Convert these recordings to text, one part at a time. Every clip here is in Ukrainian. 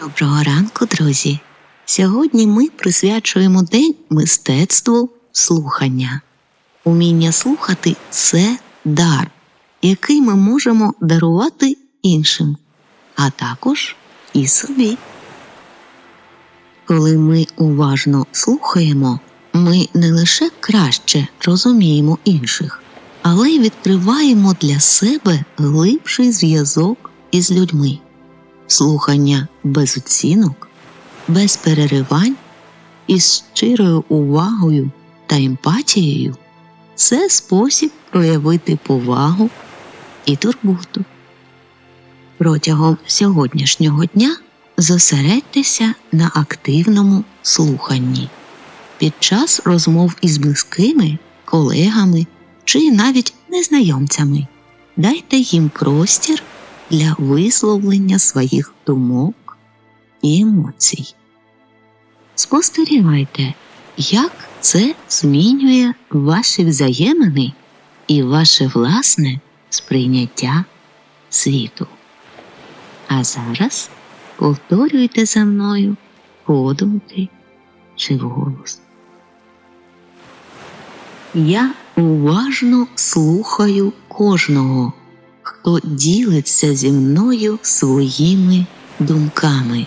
Доброго ранку, друзі! Сьогодні ми присвячуємо День мистецтву слухання. Уміння слухати це дар, який ми можемо дарувати іншим, а також і собі. Коли ми уважно слухаємо, ми не лише краще розуміємо інших, але й відкриваємо для себе глибший зв'язок із людьми. Слухання без оцінок, без переривань і з щирою увагою та емпатією це спосіб проявити повагу і турботу. Протягом сьогоднішнього дня зосередьтеся на активному слуханні. Під час розмов із близькими, колегами чи навіть незнайомцями дайте їм простір для висловлення своїх думок і емоцій. Спостерігайте, як це змінює ваші взаємини і ваше власне сприйняття світу. А зараз повторюйте за мною подумки чи вголос. Я уважно слухаю кожного, хто ділиться зі мною своїми думками.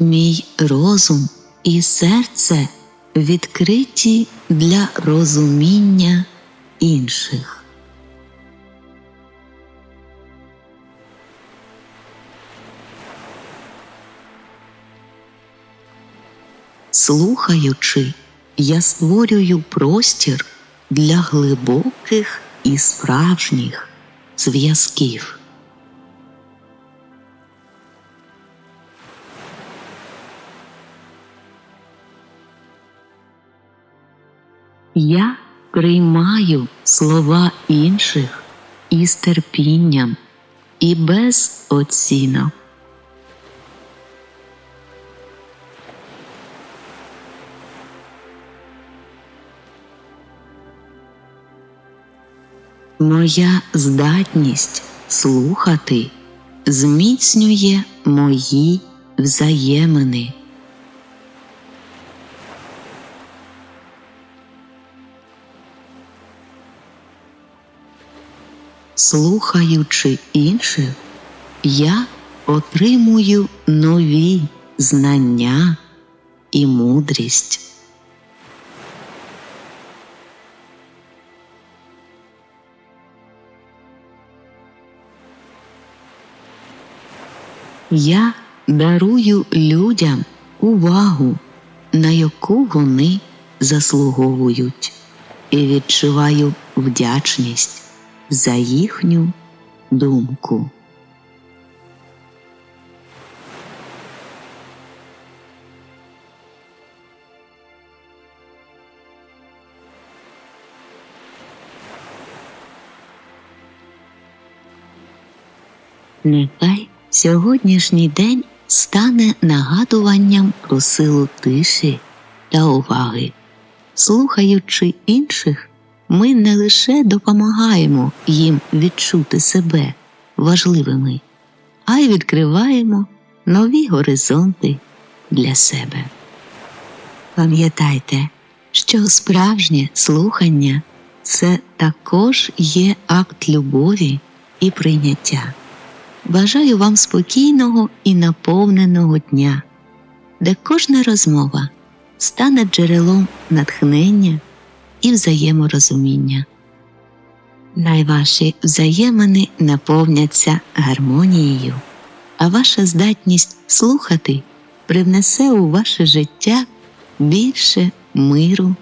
Мій розум і серце відкриті для розуміння інших. Слухаючи, я створюю простір для глибоких і справжніх зв'язків. Я приймаю слова інших із терпінням і без оцінок. Моя здатність слухати зміцнює мої взаємини. Слухаючи інших, я отримую нові знання і мудрість. Я дарую людям увагу, на яку вони заслуговують, і відчуваю вдячність за їхню думку. Нехай сьогоднішній день стане нагадуванням про силу тиші та уваги. Слухаючи інших, ми не лише допомагаємо їм відчути себе важливими, а й відкриваємо нові горизонти для себе. Пам'ятайте, що справжнє слухання це також є акт любові і прийняття. Бажаю вам спокійного і наповненого дня, де кожна розмова стане джерелом натхнення і взаєморозуміння. Най ваші взаємини наповняться гармонією, а ваша здатність слухати привнесе у ваше життя більше миру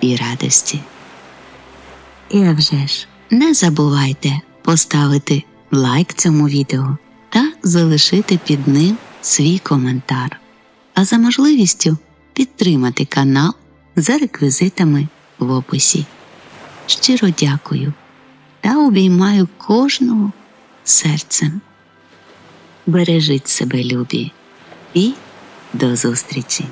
і радості. І а вже ж, не забувайте поставити лайк цьому відео та залишити під ним свій коментар, а за можливістю підтримати канал за реквізитами в описі. Щиро дякую та обіймаю кожного серцем. Бережіть себе, любі, і до зустрічі!